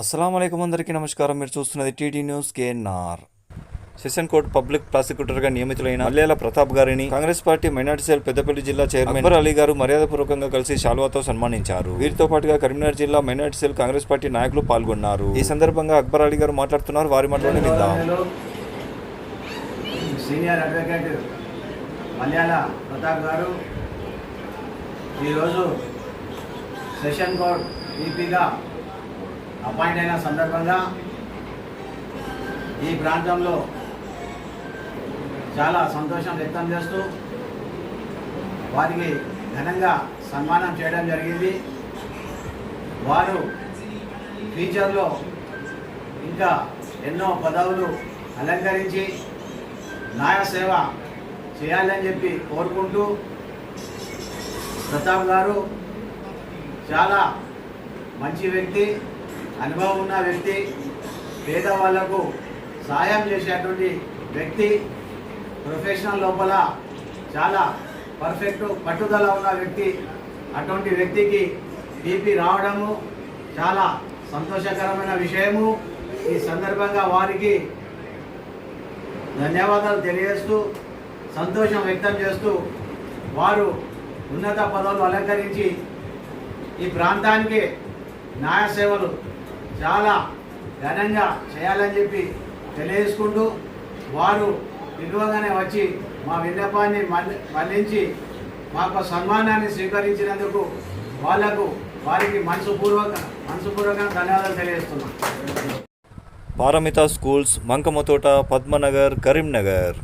అస్సలం అయికం అందరికీ నమస్కారం. మీరు చూస్తున్నది T D news K N R. Session court public ప్రాసిక్యూటర్గా నియమితులైన మల్లేల ప్రతాప్ గారిని Congress party minority cell Peddapalli జిల్లా చైర్మన్ అక్బర్ అలీ గారు మర్యాదపూర్వకంగా కలిసి శాల్వాతో సన్మానించారు. వీరితో పాటుగా కరీంనగర్ జిల్లా మైనార్టీ సెల్ కాంగ్రెస్ పార్టీ నాయకులు పాల్గొన్నారు. ఈ సందర్భంగా అక్బర్ అలీ గారు మాట్లాడుతున్నారు. వారి మాటలోనే విందాం. గౌరవనీయులు సీనియర్ అడ్వకేట్ మల్యాల ప్రతాప్ గారు ఈరోజు సెషన్ కోర్ట్ ఈపీగా అపాయింట్ అయిన సందర్భంగా ఈ ప్రాంతంలో చాలా సంతోషం వ్యక్తం చేస్తూ వారికి ఘనంగా సన్మానం చేయడం జరిగింది. వారు ఫ్యూచర్లో ఇంకా ఎన్నో పదవులు అలంకరించి న్యాయ సేవ చేయాలని చెప్పి కోరుకుంటూ ప్రతాప్ గారు చాలా మంచి వ్యక్తి. అనుభవం ఉన్న వ్యక్తి పేదవాళ్ళకు సాయం చేసేటువంటి వ్యక్తి ప్రొఫెషనల్ లోపల చాలా పర్ఫెక్ట్ పట్టుదల ఉన్న వ్యక్తి. అటువంటి వ్యక్తికి బీపీ రావడము చాలా సంతోషకరమైన విషయము. ఈ సందర్భంగా వారికి ధన్యవాదాలు తెలియజేస్తూ సంతోషం వ్యక్తం చేస్తూ వారు ఉన్నత పదవులు అలంకరించి ఈ ప్రాంతానికి న్యాయ సేవలు చాలా ఘనంగా చేయాలని చెప్పి తెలియజేసుకుంటూ వారు పిలువగానే వచ్చి మా విన్నపాన్ని మళ్ళించి మాకు సన్మానాన్ని స్వీకరించినందుకు వాళ్ళకు వారికి మనసుపూర్వక మనసుపూర్వకంగా ధన్యవాదాలు తెలియజేస్తున్నాం. పారమిత స్కూల్స్ మంకమతోట పద్మనగర్ కరీంనగర్.